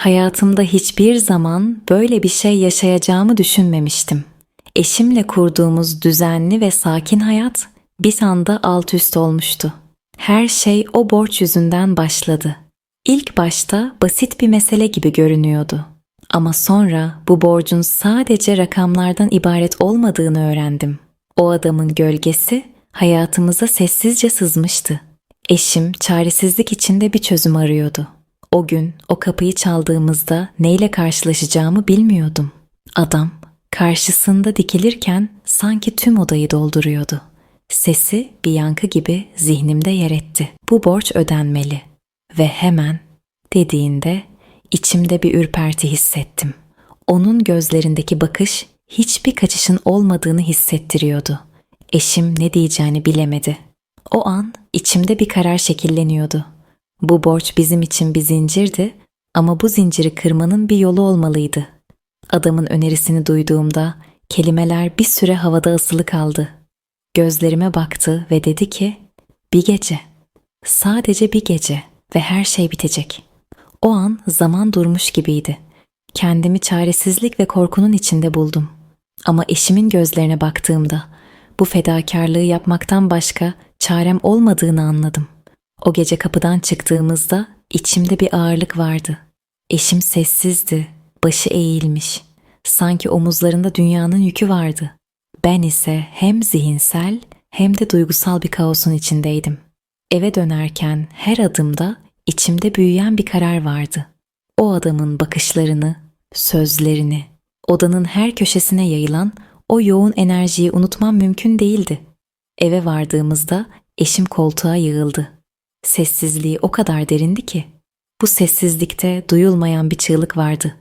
Hayatımda hiçbir zaman böyle bir şey yaşayacağımı düşünmemiştim. Eşimle kurduğumuz düzenli ve sakin hayat bir anda alt üst olmuştu. Her şey o borç yüzünden başladı. İlk başta basit bir mesele gibi görünüyordu. Ama sonra bu borcun sadece rakamlardan ibaret olmadığını öğrendim. O adamın gölgesi hayatımıza sessizce sızmıştı. Eşim çaresizlik içinde bir çözüm arıyordu. O gün o kapıyı çaldığımızda neyle karşılaşacağımı bilmiyordum. Adam karşısında dikilirken sanki tüm odayı dolduruyordu. Sesi bir yankı gibi zihnimde yer etti. Bu borç ödenmeli. Ve hemen dediğinde içimde bir ürperti hissettim. Onun gözlerindeki bakış hiçbir kaçışın olmadığını hissettiriyordu. Eşim ne diyeceğini bilemedi. O an içimde bir karar şekilleniyordu. Bu borç bizim için bir zincirdi ama bu zinciri kırmanın bir yolu olmalıydı. Adamın önerisini duyduğumda kelimeler bir süre havada asılı kaldı. Gözlerime baktı ve dedi ki, bir gece, sadece bir gece ve her şey bitecek. O an zaman durmuş gibiydi. Kendimi çaresizlik ve korkunun içinde buldum. Ama eşimin gözlerine baktığımda bu fedakarlığı yapmaktan başka çarem olmadığını anladım. O gece kapıdan çıktığımızda içimde bir ağırlık vardı. Eşim sessizdi, başı eğilmiş. Sanki omuzlarında dünyanın yükü vardı. Ben ise hem zihinsel hem de duygusal bir kaosun içindeydim. Eve dönerken her adımda içimde büyüyen bir karar vardı. O adamın bakışlarını, sözlerini, odanın her köşesine yayılan o yoğun enerjiyi unutmam mümkün değildi. Eve vardığımızda eşim koltuğa yığıldı. Sessizliği o kadar derindi ki bu sessizlikte duyulmayan bir çığlık vardı.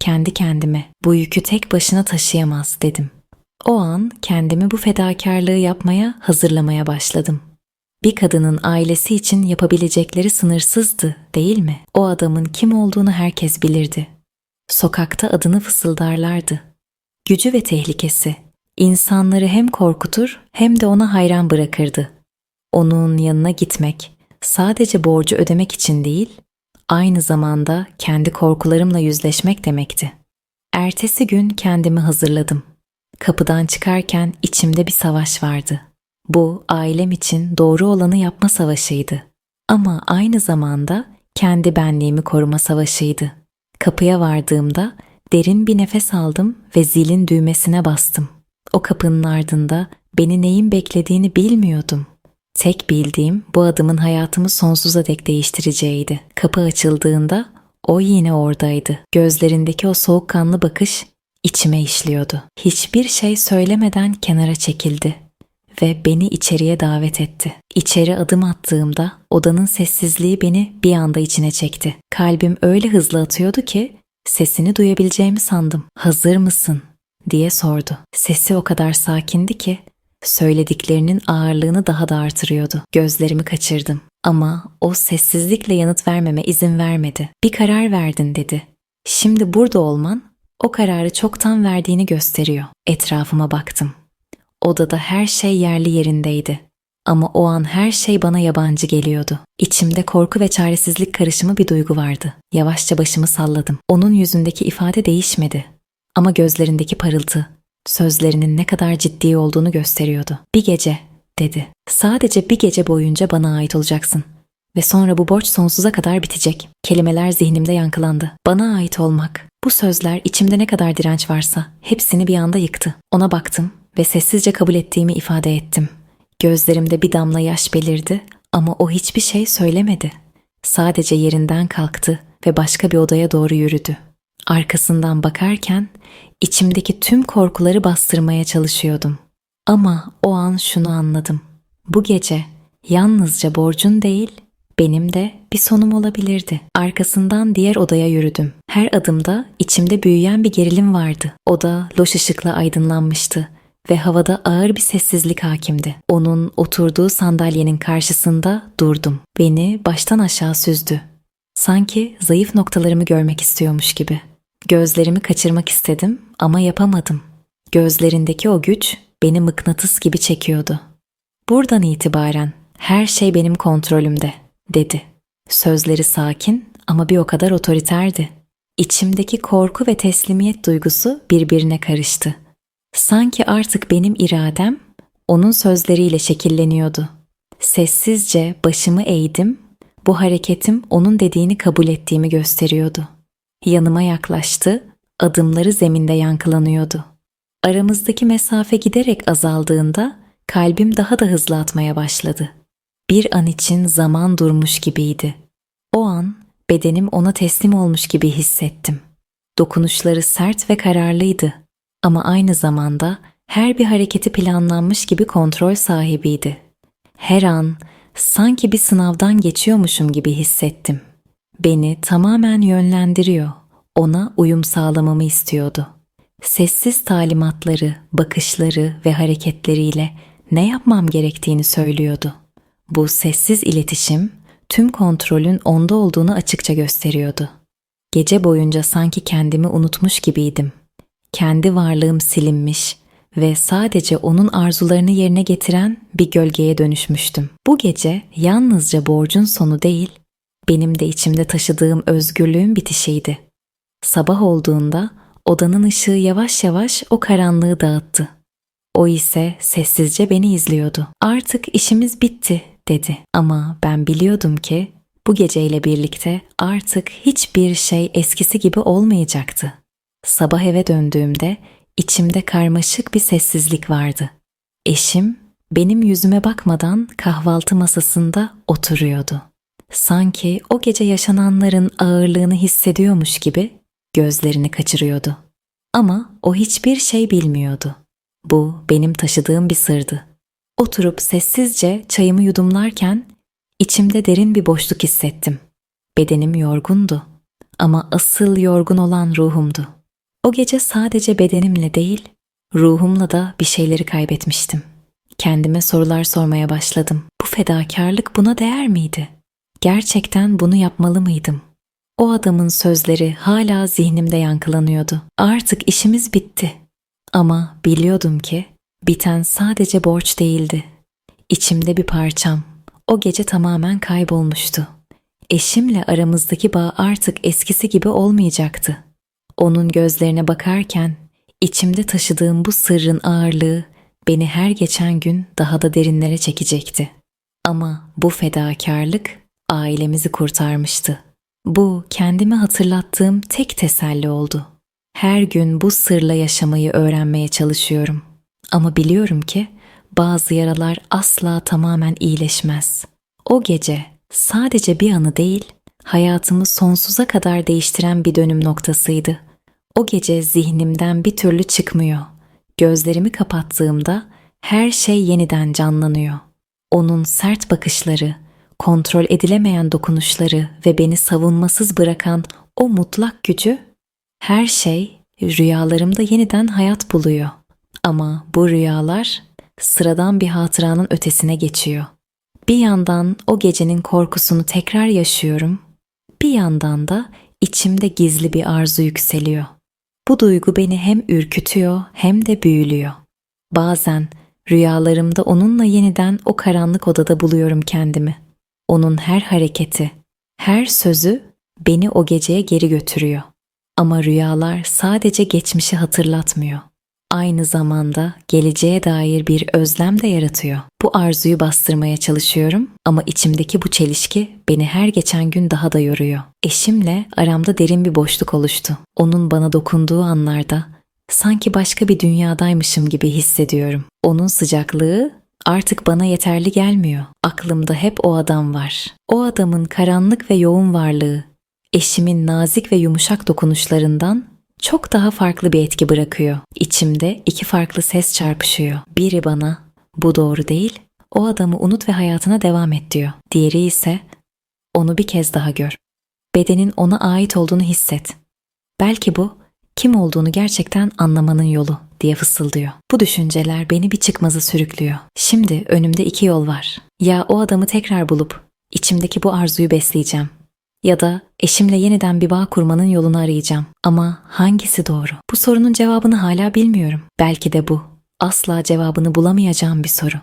Kendi kendime bu yükü tek başına taşıyamaz dedim. O an kendimi bu fedakarlığı yapmaya hazırlamaya başladım. Bir kadının ailesi için yapabilecekleri sınırsızdı, değil mi? O adamın kim olduğunu herkes bilirdi. Sokakta adını fısıldarlardı. Gücü ve tehlikesi insanları hem korkutur hem de ona hayran bırakırdı. Onun yanına gitmek sadece borcu ödemek için değil, aynı zamanda kendi korkularımla yüzleşmek demekti. Ertesi gün kendimi hazırladım. Kapıdan çıkarken içimde bir savaş vardı. Bu ailem için doğru olanı yapma savaşıydı. Ama aynı zamanda kendi benliğimi koruma savaşıydı. Kapıya vardığımda derin bir nefes aldım ve zilin düğmesine bastım. O kapının ardında beni neyin beklediğini bilmiyordum. Tek bildiğim bu adımın hayatımı sonsuza dek değiştireceğiydi. Kapı açıldığında o yine oradaydı. Gözlerindeki o soğukkanlı bakış içime işliyordu. Hiçbir şey söylemeden kenara çekildi ve beni içeriye davet etti. İçeri adım attığımda odanın sessizliği beni bir anda içine çekti. Kalbim öyle hızlı atıyordu ki sesini duyabileceğimi sandım. Hazır mısın? diye sordu. Sesi o kadar sakindi ki söylediklerinin ağırlığını daha da artırıyordu. Gözlerimi kaçırdım. Ama o sessizlikle yanıt vermeme izin vermedi. Bir karar verdin dedi. Şimdi burada olman o kararı çoktan verdiğini gösteriyor. Etrafıma baktım. Odada her şey yerli yerindeydi. Ama o an her şey bana yabancı geliyordu. İçimde korku ve çaresizlik karışımı bir duygu vardı. Yavaşça başımı salladım. Onun yüzündeki ifade değişmedi. Ama gözlerindeki parıltı, sözlerinin ne kadar ciddi olduğunu gösteriyordu. Bir gece, dedi. Sadece bir gece boyunca bana ait olacaksın. Ve sonra bu borç sonsuza kadar bitecek. Kelimeler zihnimde yankılandı. Bana ait olmak. Bu sözler içimde ne kadar direnç varsa hepsini bir anda yıktı. Ona baktım ve sessizce kabul ettiğimi ifade ettim. Gözlerimde bir damla yaş belirdi ama o hiçbir şey söylemedi. Sadece yerinden kalktı ve başka bir odaya doğru yürüdü. Arkasından bakarken içimdeki tüm korkuları bastırmaya çalışıyordum. Ama o an şunu anladım. Bu gece yalnızca borcun değil, benim de bir sonum olabilirdi. Arkasından diğer odaya yürüdüm. Her adımda içimde büyüyen bir gerilim vardı. Oda loş ışıkla aydınlanmıştı ve havada ağır bir sessizlik hakimdi. Onun oturduğu sandalyenin karşısında durdum. Beni baştan aşağı süzdü. Sanki zayıf noktalarımı görmek istiyormuş gibi. Gözlerimi kaçırmak istedim ama yapamadım. Gözlerindeki o güç beni mıknatıs gibi çekiyordu. Buradan itibaren her şey benim kontrolümde, dedi. Sözleri sakin ama bir o kadar otoriterdi. İçimdeki korku ve teslimiyet duygusu birbirine karıştı. Sanki artık benim iradem onun sözleriyle şekilleniyordu. Sessizce başımı eğdim. Bu hareketim onun dediğini kabul ettiğimi gösteriyordu. Yanıma yaklaştı, adımları zeminde yankılanıyordu. Aramızdaki mesafe giderek azaldığında kalbim daha da hızlı atmaya başladı. Bir an için zaman durmuş gibiydi. O an bedenim ona teslim olmuş gibi hissettim. Dokunuşları sert ve kararlıydı ama aynı zamanda her bir hareketi planlanmış gibi kontrol sahibiydi. Her an sanki bir sınavdan geçiyormuşum gibi hissettim. Beni tamamen yönlendiriyor, ona uyum sağlamamı istiyordu. Sessiz talimatları, bakışları ve hareketleriyle ne yapmam gerektiğini söylüyordu. Bu sessiz iletişim tüm kontrolün onda olduğunu açıkça gösteriyordu. Gece boyunca sanki kendimi unutmuş gibiydim. Kendi varlığım silinmiş ve sadece onun arzularını yerine getiren bir gölgeye dönüşmüştüm. Bu gece yalnızca borcun sonu değil, benim de içimde taşıdığım özgürlüğün bitişiydi. Sabah olduğunda odanın ışığı yavaş yavaş o karanlığı dağıttı. O ise sessizce beni izliyordu. Artık işimiz bitti dedi. Ama ben biliyordum ki bu geceyle birlikte artık hiçbir şey eskisi gibi olmayacaktı. Sabah eve döndüğümde içimde karmaşık bir sessizlik vardı. Eşim benim yüzüme bakmadan kahvaltı masasında oturuyordu. Sanki o gece yaşananların ağırlığını hissediyormuş gibi gözlerini kaçırıyordu. Ama o hiçbir şey bilmiyordu. Bu benim taşıdığım bir sırdı. Oturup sessizce çayımı yudumlarken içimde derin bir boşluk hissettim. Bedenim yorgundu ama asıl yorgun olan ruhumdu. O gece sadece bedenimle değil, ruhumla da bir şeyleri kaybetmiştim. Kendime sorular sormaya başladım. Bu fedakarlık buna değer miydi? Gerçekten bunu yapmalı mıydım? O adamın sözleri hala zihnimde yankılanıyordu. Artık işimiz bitti. Ama biliyordum ki biten sadece borç değildi. İçimde bir parçam o gece tamamen kaybolmuştu. Eşimle aramızdaki bağ artık eskisi gibi olmayacaktı. Onun gözlerine bakarken içimde taşıdığım bu sırrın ağırlığı beni her geçen gün daha da derinlere çekecekti. Ama bu fedakarlık ailemizi kurtarmıştı. Bu kendime hatırlattığım tek teselli oldu. Her gün bu sırla yaşamayı öğrenmeye çalışıyorum. Ama biliyorum ki bazı yaralar asla tamamen iyileşmez. O gece sadece bir anı değil, hayatımı sonsuza kadar değiştiren bir dönüm noktasıydı. O gece zihnimden bir türlü çıkmıyor. Gözlerimi kapattığımda her şey yeniden canlanıyor. Onun sert bakışları, kontrol edilemeyen dokunuşları ve beni savunmasız bırakan o mutlak gücü, her şey rüyalarımda yeniden hayat buluyor. Ama bu rüyalar sıradan bir hatıranın ötesine geçiyor. Bir yandan o gecenin korkusunu tekrar yaşıyorum, bir yandan da içimde gizli bir arzu yükseliyor. Bu duygu beni hem ürkütüyor hem de büyülüyor. Bazen rüyalarımda onunla yeniden o karanlık odada buluyorum kendimi. Onun her hareketi, her sözü beni o geceye geri götürüyor. Ama rüyalar sadece geçmişi hatırlatmıyor. Aynı zamanda geleceğe dair bir özlem de yaratıyor. Bu arzuyu bastırmaya çalışıyorum ama içimdeki bu çelişki beni her geçen gün daha da yoruyor. Eşimle aramda derin bir boşluk oluştu. Onun bana dokunduğu anlarda sanki başka bir dünyadaymışım gibi hissediyorum. Onun sıcaklığı artık bana yeterli gelmiyor. Aklımda hep o adam var. O adamın karanlık ve yoğun varlığı eşimin nazik ve yumuşak dokunuşlarından çok daha farklı bir etki bırakıyor. İçimde iki farklı ses çarpışıyor. Biri bana bu doğru değil, o adamı unut ve hayatına devam et diyor. Diğeri ise onu bir kez daha gör. Bedenin ona ait olduğunu hisset. Belki bu kim olduğunu gerçekten anlamanın yolu diye fısıldıyor. Bu düşünceler beni bir çıkmaza sürüklüyor. Şimdi önümde iki yol var. Ya o adamı tekrar bulup içimdeki bu arzuyu besleyeceğim ya da eşimle yeniden bir bağ kurmanın yolunu arayacağım. Ama hangisi doğru? Bu sorunun cevabını hala bilmiyorum. Belki de bu asla cevabını bulamayacağım bir soru.